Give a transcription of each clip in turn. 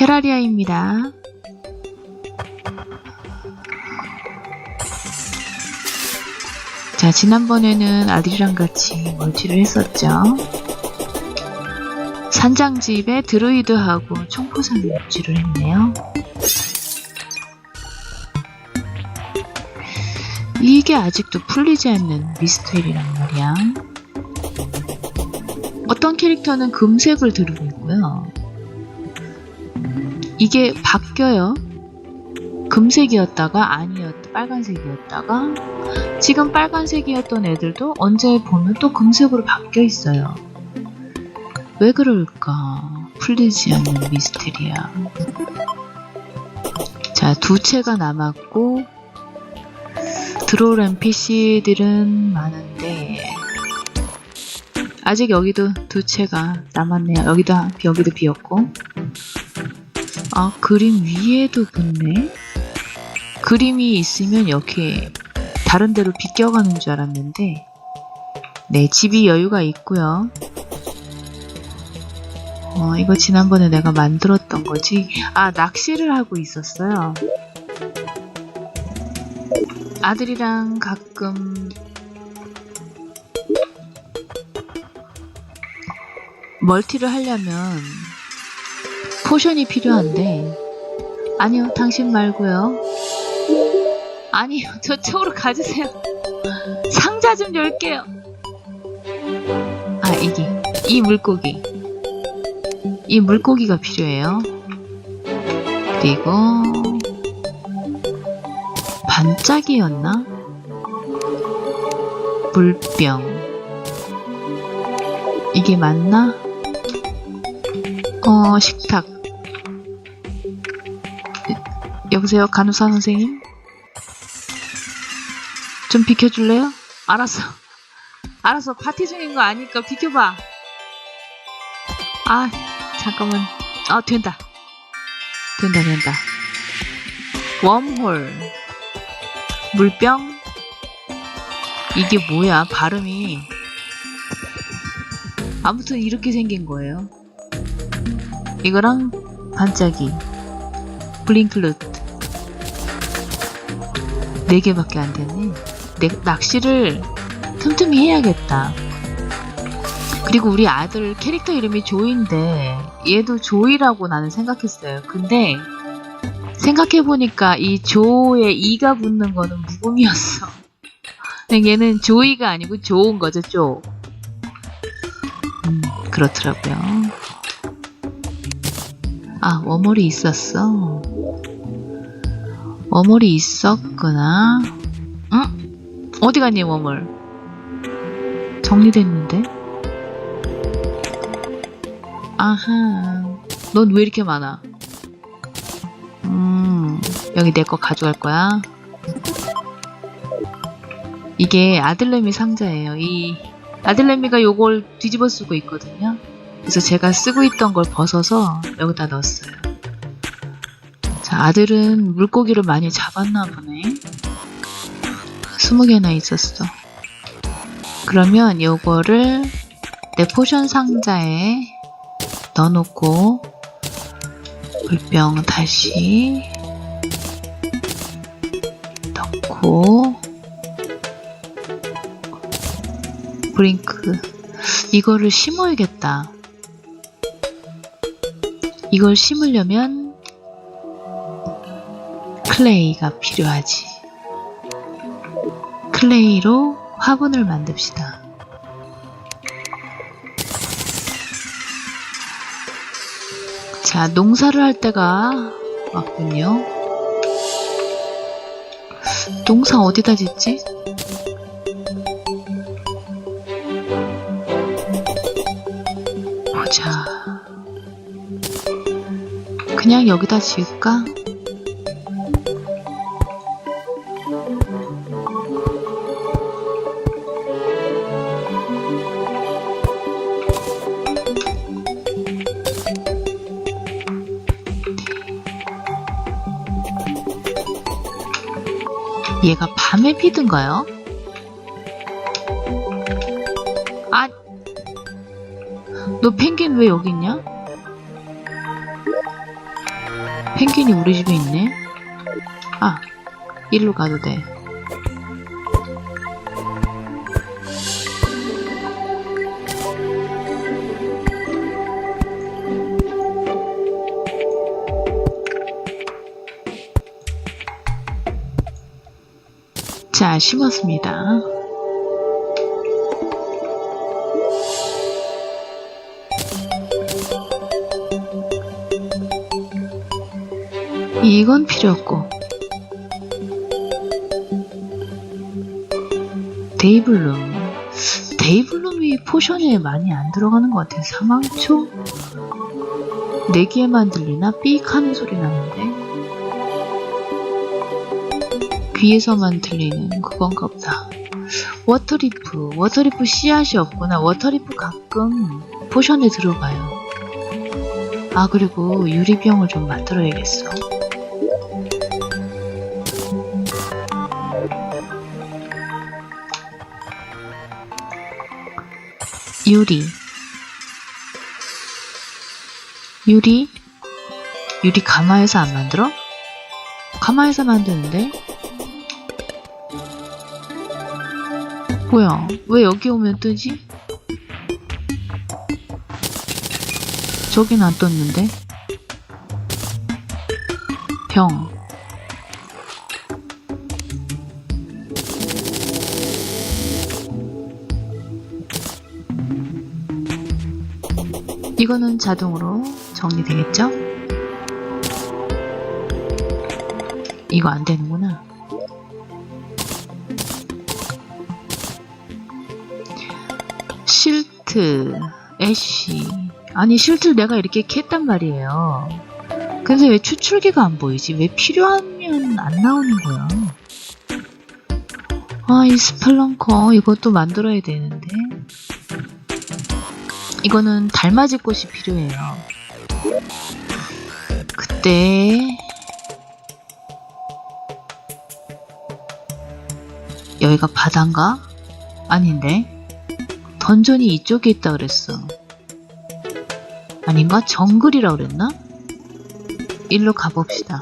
테라리아입니다. 자, 지난번에는 아들이랑 같이 멀티를 했었죠. 산장집에 드루이드하고 총포상 멀티를 했네요. 이게 아직도 풀리지 않는 미스테리란 말이야. 어떤 캐릭터는 금색을 들고 있고요. 이게 바뀌어요. 금색이었다가 아니었다, 빨간색이었다가 지금 빨간색이었던 애들도 언제 보면 또 금색으로 바뀌어 있어요. 왜 그럴까? 풀리지 않는 미스테리야. 자, 두 채가 남았고 들어올 NPC들은 많은데 아직 여기도 두 채가 남았네요. 여기도 여기도 비었고 아 그림 위에도 붙네. 그림이 있으면 이렇게 다른 데로 비껴가는 줄 알았는데 네 집이 여유가 있고요. 어 이거 지난번에 내가 만들었던 거지. 아 낚시를 하고 있었어요. 아들이랑 가끔 멀티를 하려면 포션이 필요한데. 아니요 당신 말고요. 아니요 저쪽으로 가주세요. 상자 좀 열게요. 아 이게 이 물고기. 이 물고기가 필요해요. 그리고 반짝이였나? 물병. 이게 맞나? 어 식탁 여보세요 간호사 선생님? 좀 비켜줄래요? 알았어. 알았어 파티 중인 거 아니까 비켜봐. 아 잠깐만. 아 된다. 된다 된다. 웜홀. 물병? 이게 뭐야 발음이? 아무튼 이렇게 생긴 거예요. 이거랑 반짝이. 블링클루트 4개밖에 안 되네 내, 낚시를 틈틈이 해야겠다. 그리고 우리 아들 캐릭터 이름이 조이인데 얘도 조이라고 나는 생각했어요. 근데 생각해보니까 이 조에 이가 붙는 거는 무음이었어. 얘는 조이가 아니고 좋은 거죠 조. 음, 그렇더라고요. 아, 워멀이 있었어. 워멀이 있었구나. 응? 어디 갔니, 워멀? 정리됐는데? 아하. 넌 왜 이렇게 많아? 음, 여기 내 거 가져갈 거야. 이게 아들내미 상자예요. 이 아들내미가 요걸 뒤집어 쓰고 있거든요. 그래서 제가 쓰고 있던 걸 벗어서 여기다 넣었어요. 자, 아들은 물고기를 많이 잡았나 보네. 20개나 있었어. 그러면 요거를 내 포션 상자에 넣어놓고 물병 다시 넣고 브링크 이거를 심어야겠다. 이걸 심으려면 클레이가 필요하지. 클레이로 화분을 만듭시다. 자, 농사를 할 때가 왔군요. 농사 어디다 짓지? 보자. 그냥 여기다 지을까? 얘가 밤에 피든가요? 아, 너 펭귄 왜 여기 있냐? 펭귄이 우리 집에 있네? 아, 일로 가도 돼. 자, 심었습니다. 이건 필요 없고. 데이블룸. 데이블룸이 포션에 많이 안 들어가는 것 같아요. 사망초? 내기에만 들리나? 삑 하는 소리 나는데? 귀에서만 들리는 그건가 보다. 워터리프. 워터리프 씨앗이 없구나. 워터리프 가끔 포션에 들어가요. 아, 그리고 유리병을 좀 만들어야겠어. 유리. 유리? 유리 가마에서 안 만들어? 가마에서 만드는데? 뭐야? 왜 여기 오면 뜨지? 저긴 안 떴는데? 병. 이거는 자동으로 정리되겠죠? 이거 안 되는구나. 실트, 애쉬. 아니, 실트를 내가 이렇게 캤단 말이에요. 근데 왜 추출기가 안 보이지? 왜 필요하면 안 나오는 거야? 아, 이 스펠런커 이것도 만들어야 되는데. 이거는 달맞이 꽃이 필요해요. 그때 여기가 바다인가? 아닌데 던전이 이쪽에 있다 그랬어. 아닌가? 정글이라 그랬나? 일로 가봅시다.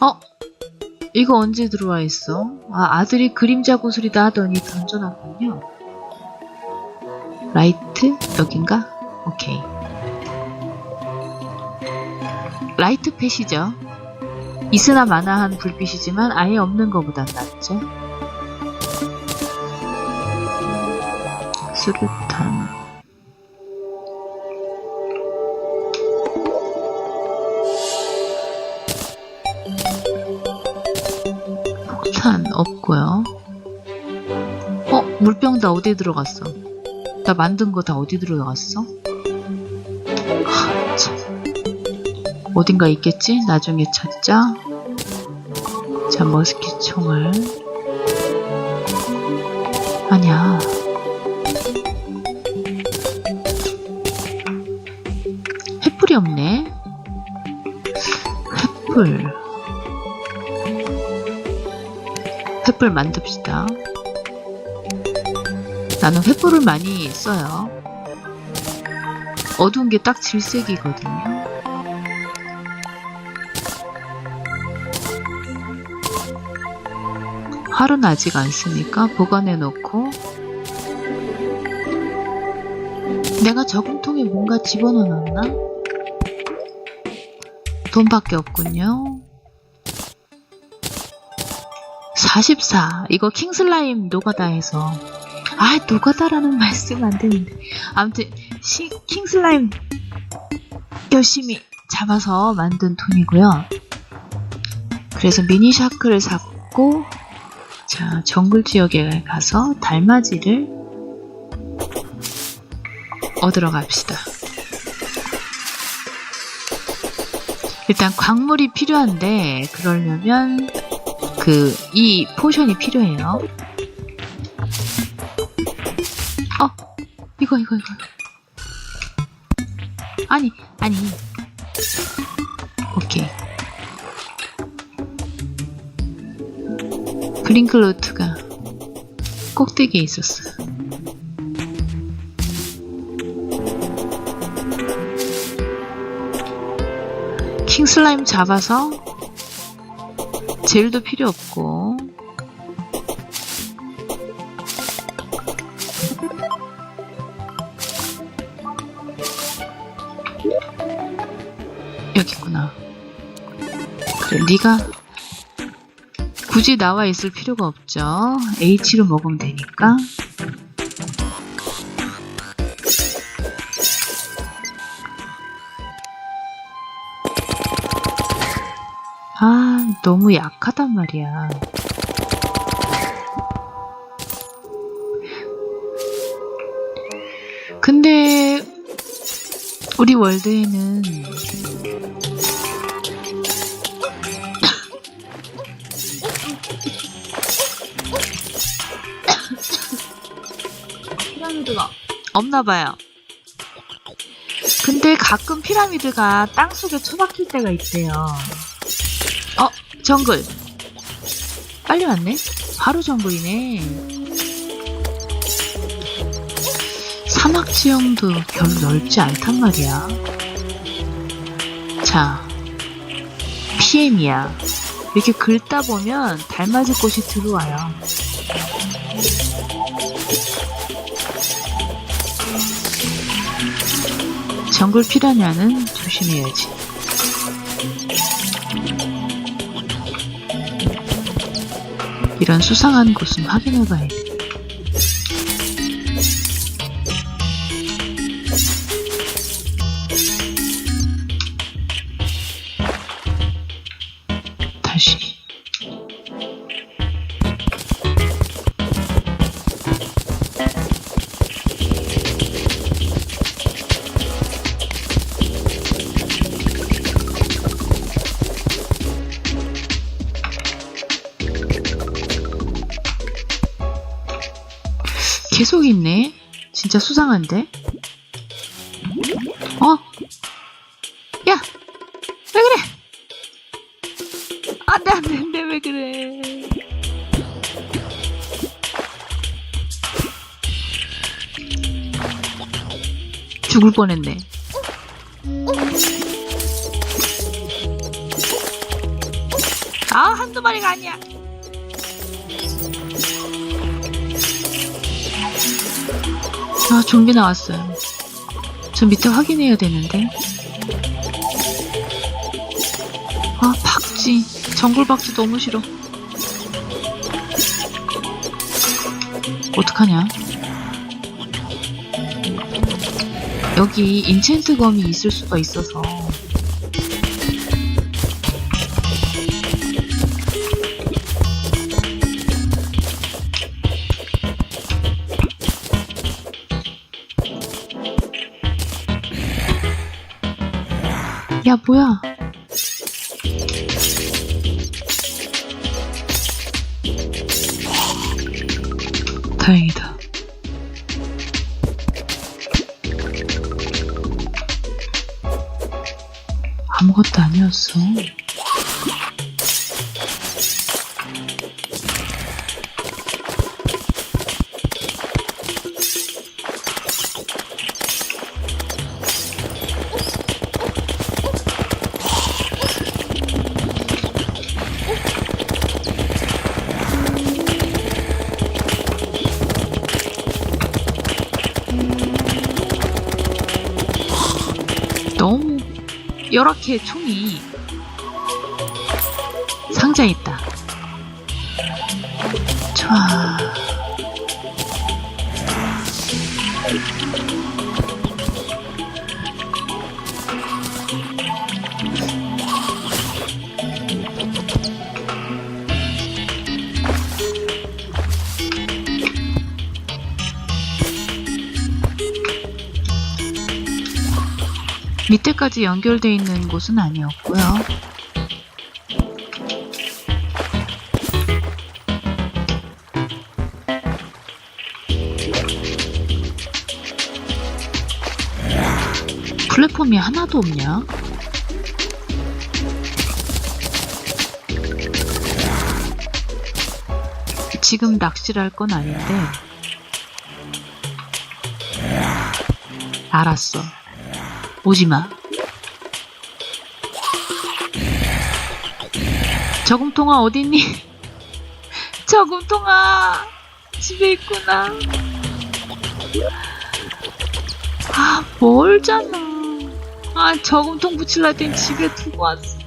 어? 이거 언제 들어와 있어? 아, 아들이 그림자 구슬이다 하더니 던져놨군요. 라이트? 여긴가? 오케이. 라이트 펫이죠. 있으나 마나한 불빛이지만 아예 없는 것보단 낫죠. 수류탄. 폭탄 없고요. 어? 물병 다 어디 들어갔어? 나 만든 거 다 어디 들어갔어? 하, 참. 어딘가 있겠지? 나중에 찾자. 자, 머스킷 총알. 아니야. 횃불이 없네. 횃불. 횃불 만듭시다. 나는 횃불을 많이 써요. 어두운 게 딱 질색이거든요. 활은 아직 안 쓰니까 보관해 놓고 내가 저금통에 뭔가 집어넣었나? 돈밖에 없군요. 44. 이거 킹슬라임 노가다에서 아 노가다라는 말씀 안 되는데 아무튼 시, 킹슬라임 열심히 잡아서 만든 돈이고요. 그래서 미니 샤크를 샀고 자 정글 지역에 가서 달맞이를 얻으러 갑시다. 일단 광물이 필요한데 그러려면 그 이 포션이 필요해요. 어 이거 이거 이거 아니 아니 오케이 블링클로트가 꼭대기에 있었어. 킹 슬라임 잡아서 젤도 필요 없고 여기 있구나. 그래, 네가 굳이 나와 있을 필요가 없죠. H로 먹으면 되니까. 너무 약하단 말이야. 근데 우리 월드에는 피라미드가 없나 봐요. 근데 가끔 피라미드가 땅 속에 처박힐 때가 있대요. 어, 정글. 빨리 왔네? 바로 정글이네. 사막 지형도 별로 넓지 않단 말이야. 자, PM이야. 이렇게 긁다 보면 달맞을 곳이 들어와요. 정글 피라냐는 조심해야지. 이런 수상한 곳은 확인해봐야 돼. 다 계속 있네. 진짜 수상한데? 어? 야! 왜 그래? 안 돼, 안 돼, 왜 그래? 죽을 뻔했네. 아, 한두 마리가 아니야. 아, 좀비 나왔어요. 저 밑에 확인해야 되는데. 아, 박쥐. 정글 박쥐 너무 싫어. 어떡하냐? 여기 인챈트 검이 있을 수가 있어서. 야, 뭐야? 열악해 총이 상자에 있다 밑에까지 연결돼 있는 곳은 아니었고요. 플랫폼이 하나도 없냐? 지금 낚시를 할 건 아닌데. 알았어. 오지마. 저금통아 어딨니? 저금통아 집에 있구나. 아 멀잖아. 아 저금통 붙일라 했더니 집에 두고 왔어.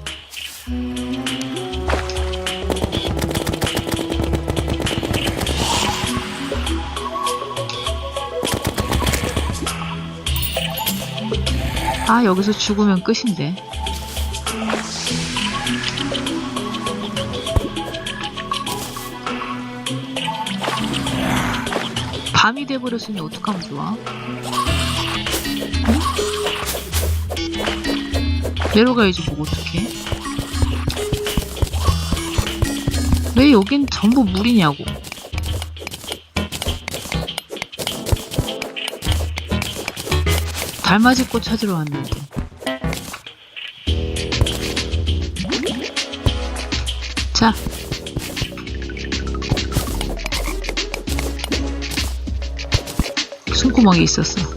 아 여기서 죽으면 끝인데. 밤이 돼버렸으니 어떡하면 좋아? 응? 내려가야지 뭐 어떡해? 왜 여긴 전부 물이냐고 달맞이 꽃 찾으러 왔는데 자 손구멍이 있었어.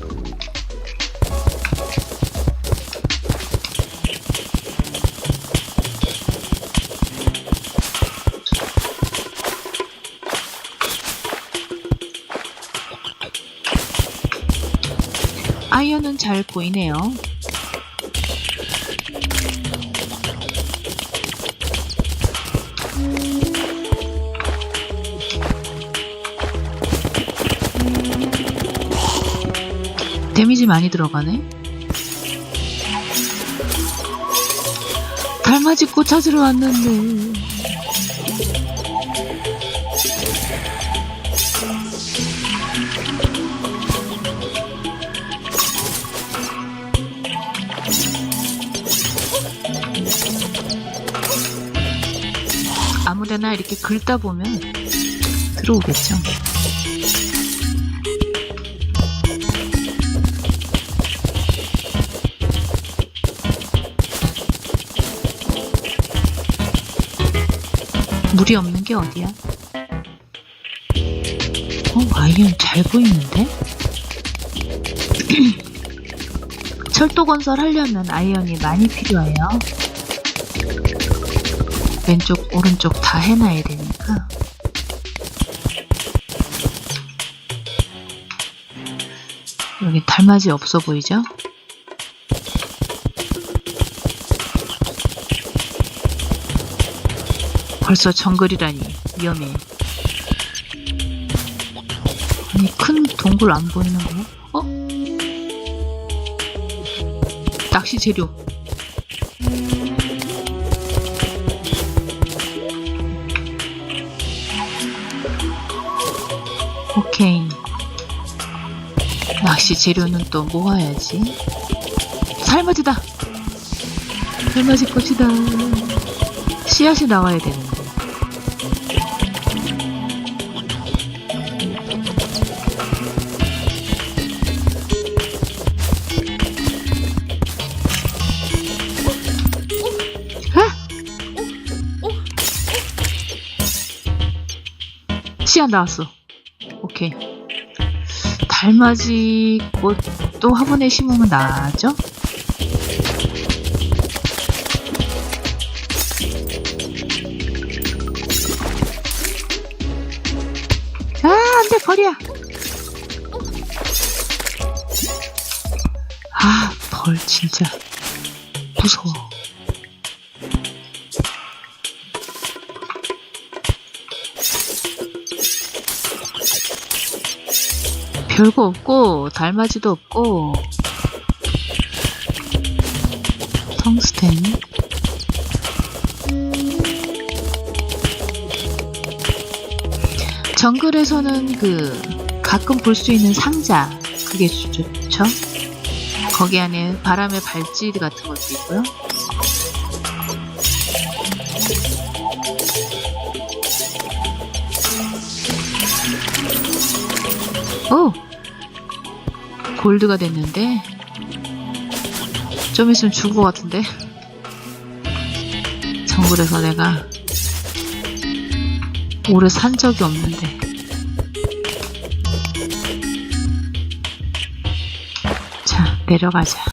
아이언은 잘 보이네요. 데미지 많이 들어가네. 달맞이 꽃 찾으러 왔는데. 아무데나 이렇게 긁다 보면 들어오겠죠. 물이 없는 게 어디야? 어, 아이언 잘 보이는데? 철도 건설 하려면 아이언이 많이 필요해요. 왼쪽, 오른쪽 다 해놔야 되니까. 여기 달맞이 없어 보이죠? 벌써 정글이라니 위험해. 아니 큰 동굴 안 보이는 거? 어? 낚시 재료. 오케이. 낚시 재료는 또 모아야지. 살맞이다. 살맞이 꽃이다. 씨앗이 나와야 되는데. 씨앗 나왔어. 달맞이 꽃도 화분에 심으면 나죠? 아, 안 돼, 버려. 아, 벌, 진짜. 무서워. 별거 없고, 달맞이도 없고, 텅스텐. 정글에서는 그 가끔 볼 수 있는 상자 그게 좋- 좋죠. 거기 안에 바람의 발찌 같은 것도 있고요. 오 골드가 됐는데 좀 있으면 죽을 것 같은데 정글에서 내가 오래 산 적이 없는데. 자, 내려가자.